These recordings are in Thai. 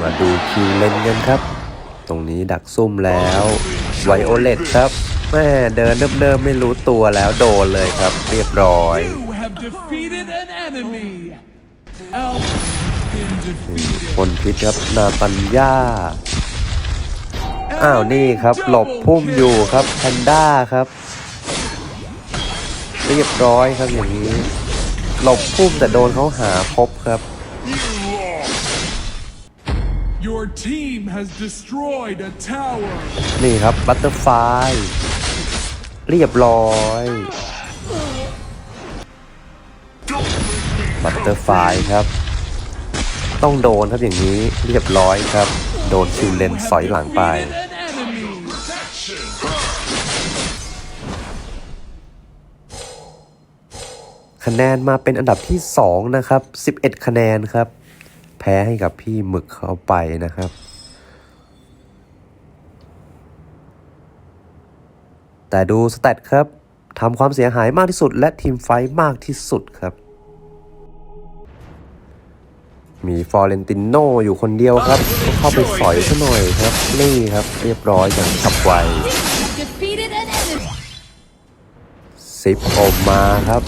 มาดูคิวเลนกันครับ ตรงนี้ดักซุ่มแล้วไวโอเลตครับแม่เดินเดิมๆไม่รู้ตัวแล้วโดนเลยครับ เรียบร้อยคนพิษครับนาปัญญาอ้าวนี่ครับ หลบพุ่มอยู่ครับแพนด้าครับ เรียบร้อยครับอย่างนี้ หลบพุ่มแต่โดนเขาหาพบครับ Your team has destroyed a tower. นี่ครับบัตเตอร์ไฟเรียบร้อยบัตเตอร์ไฟครับ ต้องโดนครับอย่างนี้เรียบร้อยครับ โดนคิวเลนสอยหลังไป Defeated an enemy. คะแนนมาเป็นอันดับที่ 2 นะครับ 11 คะแนนครับแพ้ให้กับพี่หมึกเข้าไปนะครับ แต่ดูสเตตครับทำความเสียหายมากที่สุด และทีมไฟมากที่สุดครับ มีฟอร์เรนติโนอยู่คนเดียวครับ เข้าไปสอยซะหน่อยครับ นี่ครับเรียบร้อยอย่างฉับไวซิปอมมาครับ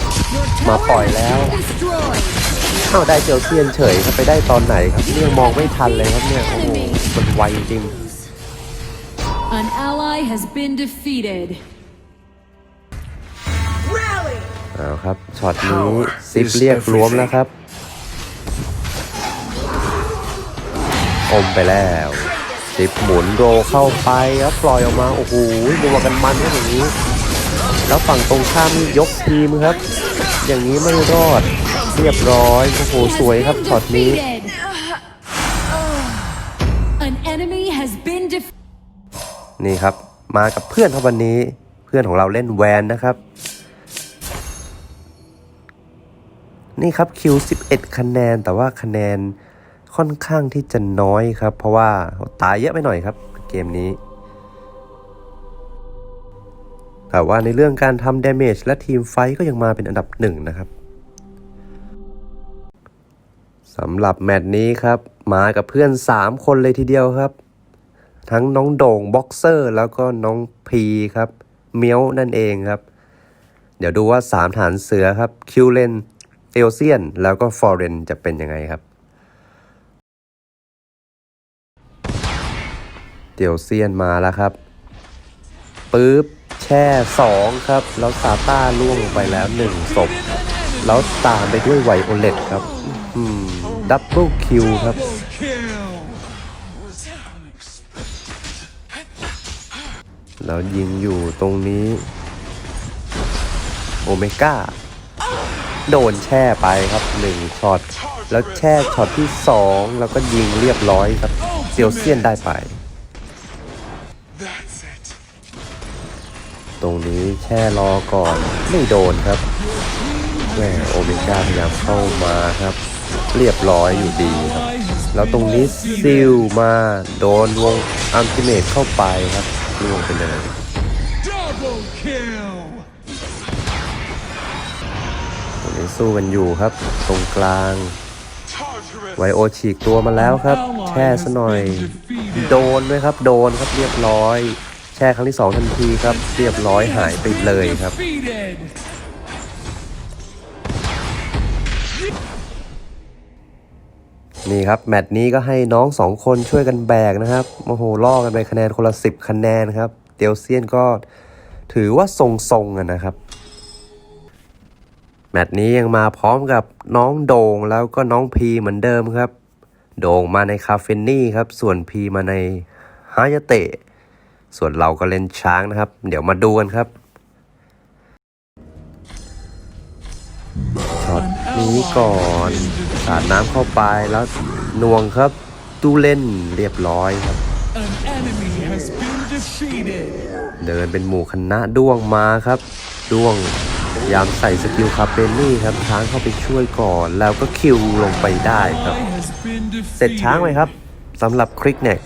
มาปล่อยแล้ว Destroyed. อ้าวได้เจลเซียนเฉยครับไปได้ตอนไหนครับนี่ยังมองไม่ทันเลยครับเนี่ยโอ้โหมันไวจริง An ally has been defeated. เอาครับช็อตนี้ซิปเรียกรวมแล้วครับอมไปแล้วซิปหมุนโรเข้าไปครับปล่อยออกมาโอ้โหดูว่ากันมันครับอย่างนี้ แล้วฝั่งตรงข้ามนี่ยกทีมครับ อย่างนี้ไม่รอด เรียบร้อย โอ้โห สวยครับช็อตนี้ Defeated. An enemy has been defeated. นี่ครับ มากับเพื่อนครับวันนี้ เพื่อนของเราเล่นแวนนะครับ นี่ครับคิว 11 คะแนน แต่ว่าคะแนนค่อนข้างที่จะน้อยครับ เพราะว่าตายเยอะไปหน่อยครับ เกมนี้ แต่ว่าในเรื่องการทำ damage และทีมไฟท์ก็ยังมาเป็นอันดับหนึ่งนะครับ สำหรับแมตช์นี้ครับ มากับเพื่อน 3 คนเลยทีเดียวครับ ทั้งน้องโด่งบ็อกเซอร์ แล้วก็น้องพีครับเมียวนั่นเองครับ เดี๋ยวดูว่า 3 ฐานเสือครับ คิวเลนเอลเซียน แล้วก็ฟอร์เรนจะเป็นยังไงครับเตียวเซียนมาแล้วครับปึ๊บแช่ 2 ครับ แล้วซาต้าล่วงลงไปแล้ว 1 ศพ แล้วตามไปด้วยไวโอเลตครับดับเบิลคิวครับ แล้วยิงอยู่ตรงนี้ โอเมก้า โดนแช่ไปครับหนึ่งช็อต แล้วแช่ช็อตที่สองแล้วก็ยิงเรียบร้อยครับเซียวเซียนได้ไปตรงนี้แช่รอก่อนไม่โดนครับ แหมโอเมก้าพยายามเข้ามาครับ เรียบร้อยอยู่ดีครับ Ally has แล้วตรงนี้ซิลมาโดนวงอัลติเมทเข้าไปครับล่วงไปเลย double kill. ตรงนี้สู้กันอยู่ครับ ตรงกลาง ไวโอฉีกตัวมาแล้วครับแช่ซะหน่อย โดนไหมครับ โดนครับเรียบร้อย แช่ครั้งที่สองทันทีครับ เรียบร้อยหายไปเลยครับ นี่ครับ แมตช์นี้ก็ให้น้องสองคนช่วยกันแบกนะครับโอ้โหล่อกันไปคะแนนคนละสิบคะแนนครับ เตียวเซียนก็ถือว่าทรงๆอะนะครับ แมตช์นี้ยังมาพร้อมกับน้องโดงแล้วก็น้องพีเหมือนเดิมครับ โดงมาในคาเฟนนี่ครับ ส่วนพีมาในฮายาเตะ ส่วนเราก็เล่นช้างนะครับ เดี๋ยวมาดูกันครับ นี้ก่อนสาดน้ำเข้าไปแล้วหน่วงครับตูเล่นเรียบร้อยครับ An enemy has been defeated. เดินเป็นหมู่คณะด้วงมาครับ ด้วงพยายามใส่สกิลคาเปนนี่ครับช้างเข้าไปช่วยก่อน แล้วก็คิวลงไปได้ครับ Ally has been defeated. เสร็จช้างไหมครับสำหรับคลิกเนี่ย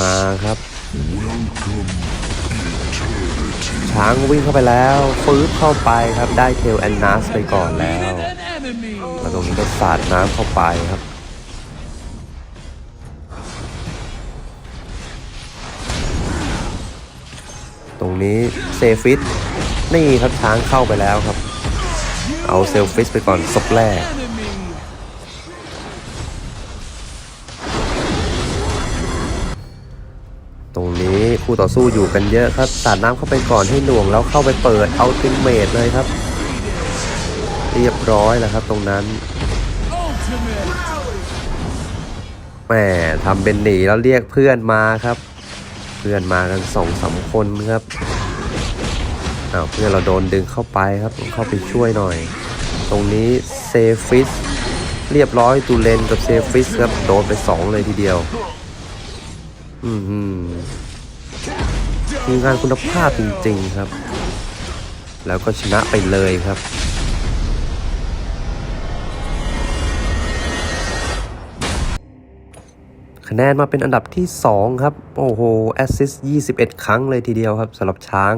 มาครับ ช้างวิ่งเข้าไปแล้วฟื้นเข้าไปครับได้เทลแอนนัสไปก่อนแล้ว Defeated an enemy. แล้วตรงนี้ก็สาดน้ำเข้าไปครับตรงนี้เซฟิสนี่ครับช้างเข้าไปแล้วครับ เอาเซลฟิสไปก่อนศพแรก งนี้คู่ต่อสู้อยู่กันเยอะครับสาดน้ำเข้าไปก่อนให้หน่วงแล้วเข้าไปเปิดเอาติเมตเลยครับ เรียบร้อยแล้วครับตรงนั้นแหมทำเป็นหนีแล้วเรียกเพื่อนมาครับ เพื่อนมากันสองสามคนครับอ้าวเพื่อนเราโดนดึงเข้าไปครับเข้าไปช่วยหน่อย ตรงนี้เซฟิสเรียบร้อยตูเลนกับเซฟิสครับโดนไปสองเลยทีเดียว อือหือทีมงานคุณภาพจริงๆครับ แล้วก็ชนะไปเลยครับคะแนนมาเป็นอันดับที่ 2 ครับ โอ้โห แอสซิสต์21 ครั้งเลยทีเดียวครับสำหรับช้าง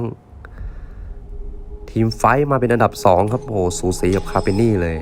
ทีมไฟท์มาเป็นอันดับ 2 ครับ โอ้โห สูสีกับคาเปนี่เลย